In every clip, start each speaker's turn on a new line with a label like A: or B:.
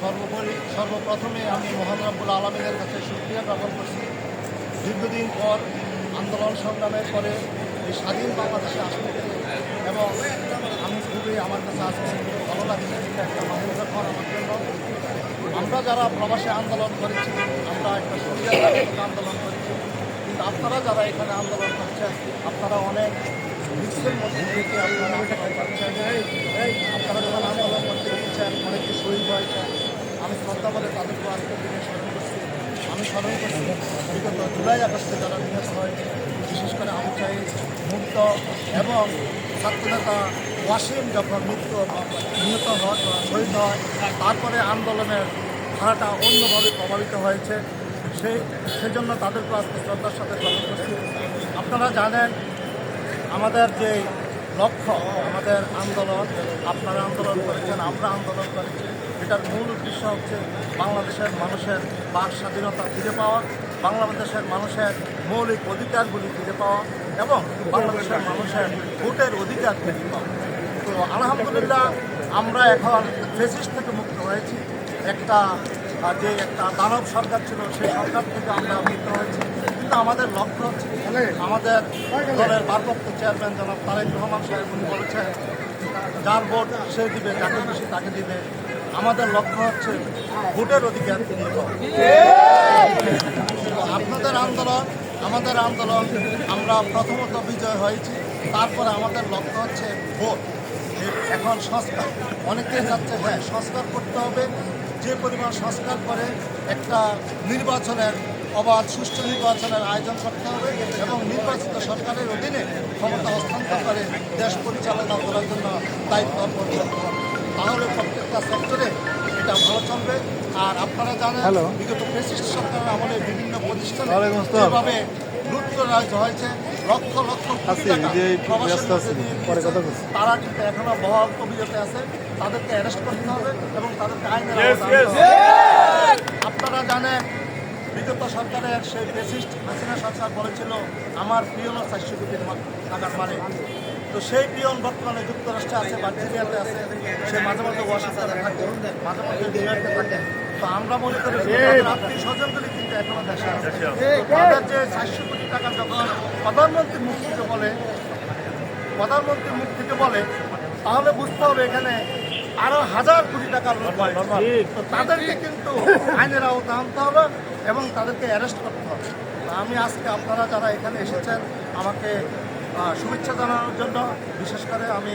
A: সর্বোপরি সর্বপ্রথমে আমি মহান রব্বুল আলমীদের কাছে সুক্রিয়া জ্ঞাপন করছি। দীর্ঘদিন পর আন্দোলন সংগ্রামের পরে এই স্বাধীন বাংলাদেশে আসতে এবং আমি খুবই আমার কাছে আজকে ভালো লাগছে একটা মহেন্দ্রক্ষণ আমার জন্য। আমরা যারা প্রবাসে আন্দোলন করেছি, আমরা একটা সুবিধা আন্দোলন করেছি। কিন্তু আপনারা যারা এখানে আন্দোলন করছেন, আপনারা অনেক রিক্সের মধ্যে আপনারা আপনারা যখন আন্দোলন শহীদ হয়েছেন আমি শ্রদ্ধা বলে তাদেরকে আজকের দিনে স্মরণ করছি। আমি স্মরণ করছি, বিগত জুলাই আগস্টে যারা নিহত হয়েছে বিশেষ করে আবু সাহিদ মুক্ত এবং ছাত্রনেতা ওয়াসিম যখন মৃত্যু নিহত হয়, শহীদ হয়, তারপরে আন্দোলনের ধারাটা অন্যভাবে প্রভাবিত হয়েছে। সেই, সেজন্য তাদেরকে আজকে শ্রদ্ধার সাথে স্মরণ করছি। আপনারা জানেন, আমাদের যে লক্ষ্য আমাদের আন্দোলন, আপনারা আন্দোলন করেছেন, আমরা আন্দোলন করেছি। এটার মূল উদ্দেশ্য হচ্ছে বাংলাদেশের মানুষের বাক স্বাধীনতা ফিরে পাওয়া, বাংলাদেশের মানুষের মৌলিক অধিকারগুলি ফিরে পাওয়া এবং বাংলাদেশের মানুষের ভোটের অধিকার ফিরে পাওয়া। তো আলহামদুলিল্লাহ, আমরা এখন ফেসিস থেকে মুক্ত হয়েছি। একটা যে একটা দানব সরকার ছিল, সেই সরকার থেকে আমরা মুক্ত হয়েছি। আমাদের লক্ষ্য হচ্ছে? আমাদের দলের ভারপ্রাপ্ত চেয়ারম্যান জনাব তারেক রহমান সাহেব, উনি বলেছেন, যার ভোট সে দিবে, যাকে খুশি তাকে দিবে আমাদের লক্ষ্য হচ্ছে ভোটের অধিকার ফিরিয়ে। আপনাদের আন্দোলন, আমাদের আন্দোলন, আমরা প্রথমত বিজয় হয়েছি তারপরে আমাদের লক্ষ্য হচ্ছে ভোট এখন সংস্কার, অনেকেই যাচ্ছে হ্যাঁ সংস্কার করতে হবে যে পরিমাণ সংস্কার করে একটা নির্বাচনের অবাধ সুষ্ঠু নির্বাচনের আয়োজন করতে হবে এবং নির্বাচিত সরকারের অধীনে ক্ষমতা হস্তান্তর করে দেশ পরিচালনা করার জন্য দায়িত্ব অর্পণ করতে হবে। তাহলে প্রত্যেকটা সেক্টরে এটা ভালো চলবে। আর আপনারা জানেন বিগত ফেসিস্ট সরকারের আমলে বিভিন্ন প্রতিষ্ঠানে যেভাবে লুটতরাজ হয়েছে। লক্ষ লক্ষ। তারা কিন্তু এখনও বহাল কবিরতে আছে। তাদেরকে অ্যারেস্ট করতে হবে এবং তাদেরকে আইনের। আপনারা জানেন বিগত সরকারের সেই ফেসিস্ট হাসিনা সরকার বলেছিল আমার পিওনও চারশো কোটি টাকার মানে। তো সেই পিয়ন বর্তমানে যুক্তরাষ্ট্রে আছে ভার্জিনিয়াতে আছে সে মাঝে মাঝে ওয়াশিংটনে থাকে মাঝে মাঝে নিউ ইয়র্কে থাকে। তো আমরা মনে করি আত্মীয় স্বজনগুলি কিন্তু এখনও দেশে আছে। তাদের যে চারশো কোটি টাকা যখন প্রধানমন্ত্রী মুখ থেকে বলে প্রধানমন্ত্রী মুখ থেকে বলে তাহলে বুঝতে হবে এখানে আরও হাজার কোটি টাকা লোক হয়েছে। তো তাদেরকে কিন্তু আইনের আওতা আনতে হবে এবং তাদেরকে অ্যারেস্ট করতে হবে। আমি আজকে আপনারা যারা এখানে এসেছেন আমাকে শুভেচ্ছা জানানোর জন্য বিশেষ করে আমি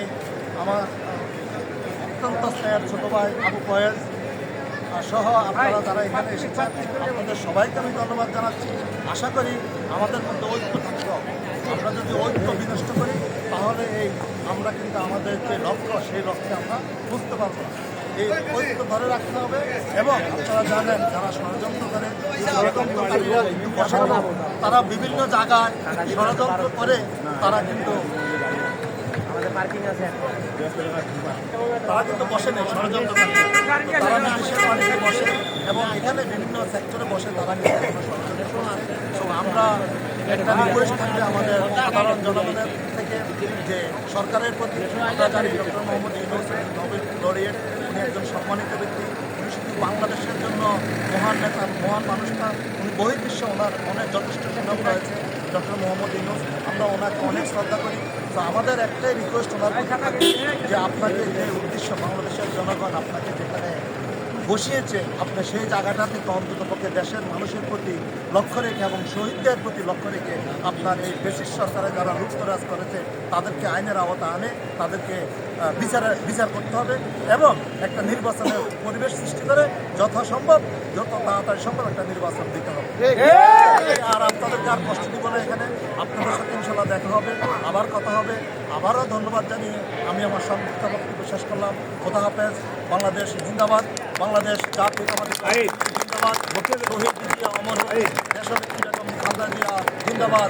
A: আমার অত্যন্ত স্নেহের ছোট ভাই আবু আহ, সহ আপনারা যারা এখানে এসেছেন আপনাদের সবাইকে আমি ধন্যবাদ জানাচ্ছি। আশা করি আমাদের মধ্যে কিন্তু আমাদের যে লক্ষ্য সেই লক্ষ্যে আমরা বুঝতে পারব না। এই ঐক্য ধরে রাখতে হবে এবং আপনারা জানেন যারা ষড়যন্ত্র করে ষড়যন্ত্রকারীরা তারা বিভিন্ন জায়গায় ষড়যন্ত্র করে তারা কিন্তু তারা কিন্তু বসে নেই ষড়যন্ত্রকারী তারা বিদেশের বাণিজ্যে বসে এবং এখানে বিভিন্ন সেক্টরে বসে তারা কিন্তু ষড়যন্ত্র আমরা একটা রিকোয়েস্ট থাকবে আমাদের সাধারণ জনগণের। যে সরকারের প্রতি জানি doctor Muhammad Yunus Nobel laureate, উনি একজন সম্মানিত ব্যক্তি। উনি শুধু বাংলাদেশের জন্য মহান নেতা, মহান মানুষটা, উনি বহির্বিশ্বে ওনার অনেক যথেষ্ট সুনাম রয়েছে। ডক্টর মোহাম্মদ ইউনুস, আমরা ওনাকে অনেক শ্রদ্ধা করি। তো আমাদের একটাই রিকোয়েস্ট ওনার যে আপনাকে যে উদ্দেশ্য বাংলাদেশের জনগণ আপনাকে যেখানে বসিয়েছে, আপনার সেই জায়গাটা থেকে অন্তত পক্ষে দেশের মানুষের প্রতি লক্ষ্য রেখে এবং শহীদদের প্রতি লক্ষ্য রেখে আপনার এই ব্রিটিশ সরকারে যারা লুপ্তরাজ করেছে, তাদেরকে আইনের আওতা আনে, তাদেরকে বিচার, বিচারে করতে হবে এবং একটা নির্বাচনের পরিবেশ সৃষ্টি করে যথাসম্ভব, যত তাড়াতাড়ি সম্ভব একটা নির্বাচন দিতে হবে। আর আপনাদেরকে আর কষ্ট দিব না এখানে আপনাদের সাথে ইনশাল্লাহ দেখা হবে আবার কথা হবে। আবারও ধন্যবাদ জানিয়ে আমি আমার সংযুক্ত বক্তব্য শেষ করলাম। খোদা হাফেজ বাংলাদেশ জিন্দাবাদ বাংলাদেশ পার্টি জিন্দাবাদ শহীদ জিয়া অমর দেশনেত্রী বেগম খালেদা জিয়া জিন্দাবাদ।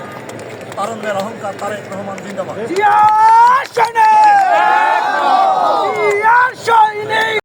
A: তারুণ্যের অহংকার তারেক রহমান জিন্দাবাদ।